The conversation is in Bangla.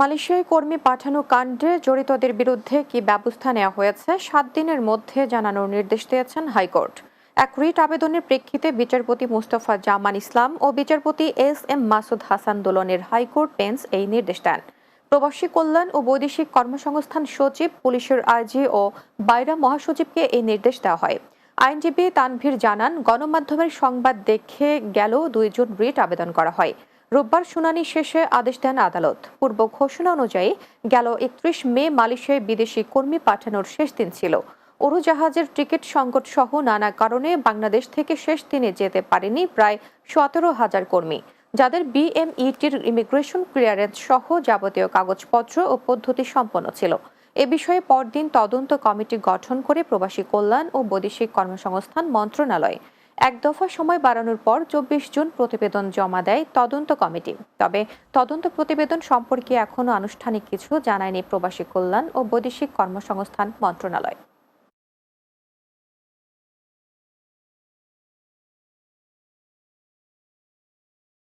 মালয়েশিয়ায় কর্মী পাঠানো কাণ্ডে জড়িতদের বিরুদ্ধে কি ব্যবস্থা নেওয়া হয়েছে? সাত দিনের মধ্যে জানানোর নির্দেশ দিয়েছেন হাইকোর্ট। এক রিট আবেদনের প্রেক্ষিতে বিচারপতি মুস্তফা জামান ইসলাম ও বিচারপতি এস এম মাসুদ হাসান দোলনের হাইকোর্ট বেঞ্চ এই নির্দেশ দেন। প্রবাসী কল্যাণ ও বৈদেশিক কর্মসংস্থান সচিব, পুলিশের আইজি ও বাইরা মহাসচিবকে এই নির্দেশ দেওয়া হয়। আইনজীবী তানভীর জানান, গণমাধ্যমের সংবাদ দেখে গেল দুইজন রিট আবেদন করা হয়। রোববার শুনানি শেষে আদেশ দেন আদালত। পূর্ব ঘোষণা অনুযায়ী গেল একত্রিশ মে মালয়েশিয়ায় বিদেশি কর্মী পাঠানোর শেষ দিন ছিল। উড়োজাহাজের টিকিট সংকট সহ নানা কারণে বাংলাদেশ থেকে শেষ দিনে যেতে পারেনি প্রায় সতেরো হাজার কর্মী। যাদের বিএমইটির ইমিগ্রেশন ক্লিয়ারেন্স সহ যাবতীয় কাগজপত্র ও পদ্ধতি সম্পন্ন ছিল। এ বিষয়ে পরদিন তদন্ত কমিটি গঠন করে প্রবাসী কল্যাণ ও বৈদেশিক কর্মসংস্থান মন্ত্রণালয় এক দফা সময় বাড়ানোর পর চব্বিশ জুন প্রতিবেদন জমা দেয় তদন্ত কমিটি। তবে তদন্ত প্রতিবেদন সম্পর্কে এখনও আনুষ্ঠানিক কিছু জানায়নি প্রবাসী কল্যাণ ও বৈদেশিক কর্মসংস্থান মন্ত্রণালয়।